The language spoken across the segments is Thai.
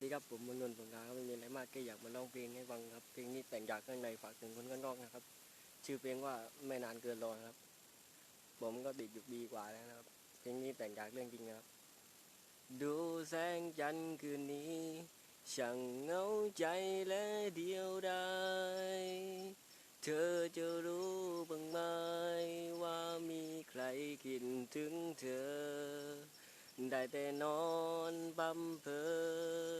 ดีครับผมมนนท์สงกานต์ครับไม่มีอะไรมากแค่อยากมาร้องเพลงให้ฟังครับเพลงนี้แต่งจากข้างในฝากถึงคนข้างนอกนะครับ ชื่อเพลงว่าไม่นานเกินรอครับ ผมก็ติดอยู่ปีกว่าแล้วนะครับเพลงนี้แต่งจากเรื่องจริงครับ ดูแสงจันทร์คืนนี้ ช่างเงาใจและเดียวดายเธอจะรู้บ้างไหมว่ามีใครคิดถึงเธอ ได้แต่นอนบำเพอ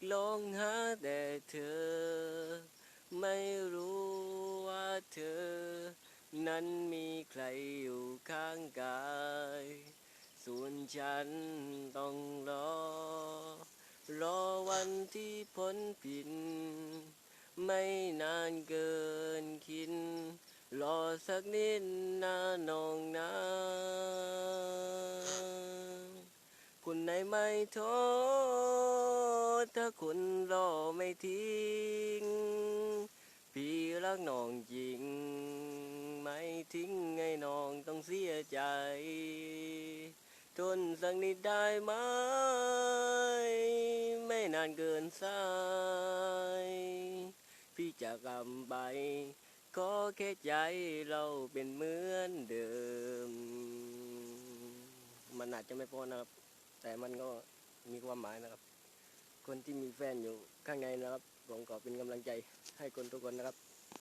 กร้องหาแต่เธอ ไม่รู้ว่าเธอ นั้นมีใครอยู่ข้างกาย ส่วนฉันต้องรอ รอวันที่พ้นผิดไม่นานเกินคิดรอสักนิดนะน้องนะคุณไหนไม่โทษ ถ้าคุณรอไม่ทิ้ง พี่รักน้องจริง ไม่ทิ้งให้น้องต้องเสียใจ ทนสักนิดได้ไหม ไม่นานเกินสาย พี่จะกำไปขอแค่ใจเราเป็นเหมือนเดิม มันอาจจะไม่พอนะครับ แต่มันก็มีความหมายนะครับ คนที่มีแฟนอยู่ข้างในนะครับผมขอเป็นกำลังใจให้คนทุกคนนะครับ